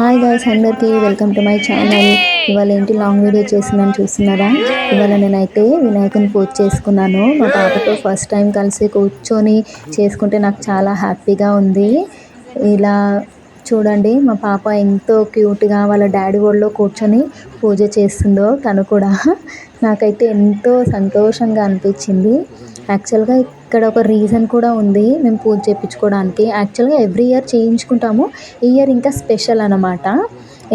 Hi guys అందరికీ welcome to my channel ఇవాళ ఏంటి లాంగ్ వీడియో చేస్తున్నాను చూస్తున్నారా? ఇవాళ నేనైతే వినాయకుని పూజ చేసుకున్నాను. మా పాపతో ఫస్ట్ టైం కలిసి కూర్చొని చేసుకుంటే నాకు చాలా హ్యాపీగా ఉంది. ఇలా చూడండి మా పాప ఎంతో క్యూట్గా వాళ్ళ డాడీ ఒళ్ళో కూర్చొని పూజ చేస్తుందో తను కూడా. నాకైతే ఎంతో సంతోషంగా అనిపించింది. యాక్చువల్గా ఇక్కడ ఒక రీజన్ కూడా ఉంది మేము పూజ చేయించుకోవడానికి. యాక్చువల్గా ఎవ్రీ ఇయర్ చేయించుకుంటాము. ఈ ఇయర్ ఇంకా స్పెషల్ అనమాట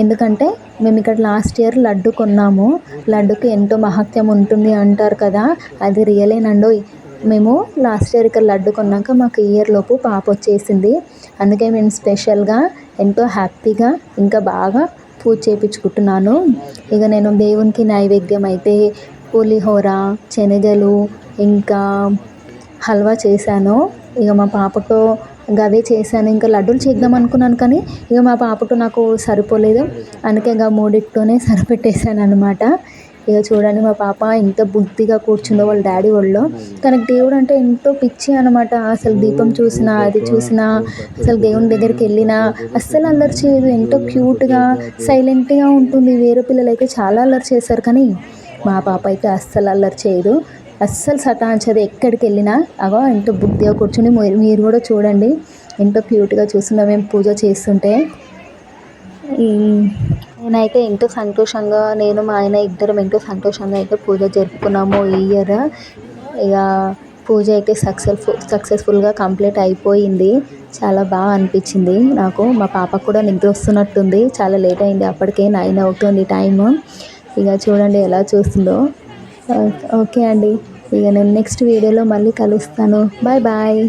ఎందుకంటే మేము ఇక్కడ లాస్ట్ ఇయర్ లడ్డు కొన్నాము. లడ్డుకి ఎంతో మహత్యం ఉంటుంది అంటారు కదా అది రియలేనండో మేము లాస్ట్ ఇయర్ ఇక్కడ లడ్డు కొన్నాక మాకు ఇయర్లోపు ఇయర్ లోపు పాప వచ్చేసింది. అందుకే మేము స్పెషల్గా ఎంతో హ్యాపీగా ఇంకా బాగా పూజ చేయించుకుంటున్నాను ఇక నేను దేవునికి నైవేద్యం అయితే పులిహోర శనగలు ఇంకా హల్వా చేశాను. ఇక మా పాపతో గవే చేశాను. ఇంకా లడ్డూలు చేద్దాం అనుకున్నాను కానీ ఇక మా పాపతో నాకు సరిపోలేదు. అందుకే ఇంకా మూడిట్లోనే సరిపెట్టేశాను అనమాట ఇక చూడండి. మా పాప ఎంత బుద్ధిగా కూర్చుందో వాళ్ళ డాడీ ఒళ్ళో. తనకు దేవుడు అంటే ఎంతో పిచ్చి అనమాట అసలు దీపం చూసినా అది చూసినా అసలు దేవుని దగ్గరికి వెళ్ళినా అస్సలు అల్లరి చేయదు. ఎంతో క్యూట్గా సైలెంట్గా ఉంటుంది. వేరే పిల్లలు అయితే చాలా అల్లరి చేస్తారు కానీ మా పాప అయితే అస్సలు అల్లరి చేయదు. అస్సలు సతాయించదు. ఎక్కడికి వెళ్ళినా అగో ఎంతో బుద్ధిగా కూర్చుని మీరు మీరు కూడా చూడండి. ఎంతో క్యూట్గా చూస్తుందో మేము పూజ చేస్తుంటే. నేనైతే ఎంతో సంతోషంగా నేను మా ఆయన ఇద్దరం ఎంతో సంతోషంగా అయితే పూజ జరుపుకున్నాము ఈ ఇయర్. ఇక పూజ అయితే సక్సెస్ఫుల్ సక్సెస్ఫుల్గా కంప్లీట్ అయిపోయింది. చాలా బాగా అనిపించింది నాకు. మా పాపకు కూడా నిద్ర వస్తున్నట్టుంది. చాలా లేట్ అయింది అప్పటికే నైన్ అవుతుంది టైము. ఇక చూడండి ఎలా చూస్తుందో. ఓకే అండి. ఇక నేను నెక్స్ట్ వీడియోలో మళ్ళీ కలుస్తాను. Bye bye.